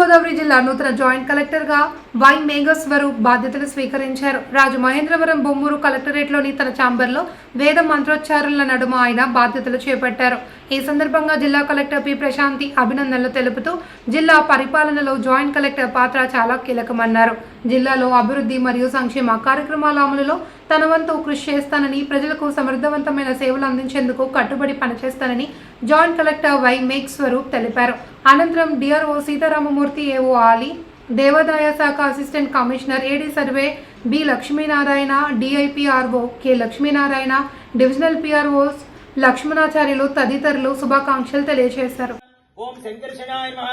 తూర్పుగోదావరి జిల్లా నూతన జాయింట్ కలెక్టర్గా వై మేఘస్వరూప్ బాధ్యతలు స్వీకరించారు. రాజు మహేంద్రవరం బొమ్మూరు కలెక్టరేట్లోని తన ఛాంబర్లో వేద మంత్రోచ్చారుల నడుమ ఆయన బాధ్యతలు చేపట్టారు. ఈ సందర్భంగా జిల్లా కలెక్టర్ పి. ప్రశాంతి అభినందనలు తెలుపుతూ జిల్లా పరిపాలనలో జాయింట్ కలెక్టర్ పాత్ర చాలా కీలకమన్నారు. జిల్లాలో అభివృద్ధి మరియు సంక్షేమ కార్యక్రమాల అమలులో తన వంతు కృషి చేస్తానని ప్రజలకు సమర్థవంతమైన సేవలు అందించేందుకు కట్టుబడి పనిచేస్తానని joint collector Y Megh Swaroop తెలిపారు. అనంతరం డిఆర్ఓ సీతారామమూర్తి ఏఓ ఆలీ దేవాదాయ శాఖ assistant commissioner AD survey B Lakshminarayana DIPRO K Lakshminarayana divisional PROs Lakshmanacharyulu తదితరులు శుభాకాంక్షలు తెలియజేశారు. ఓం శంకర్షణాయ నమ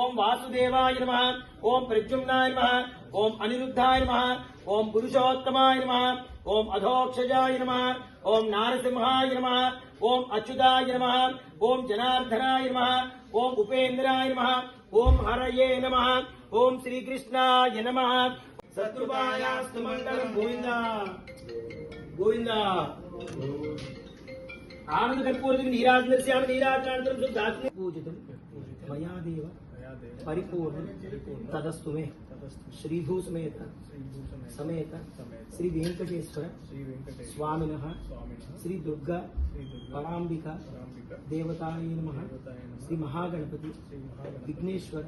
ఓం వాసుదేవాయ నమ ఓం ప్రద్యుమ్నాయ నమ ఓం అనిరుద్ధాయ నమ ఓం పురుషోత్తమాయ నమ ఓం అధోక్షజాయ నమ ఓం నారసింహాయ నమ ఓం అచ్యుతాయ నమ ఓం జనార్దనాయ నమ ఓం ఉపేంద్రాయ నమ ओम हर ये नम। ओम श्री कृष्णाय नमः। शत्रुपायास्तु मंगलम गोविंदा गोविंद आनंद कर्पूर नीराजन नीराज नीराजानंतरम शुद्धात्म पूजितम मया देव। परिपूर्ण। तदस्तु मे। श्रीभूसमेत समेत श्री वेंकटेश्वर स्वामीन श्री दुर्गा परांबिका देवताय नम। श्री महागणपति विघ्नेश्वर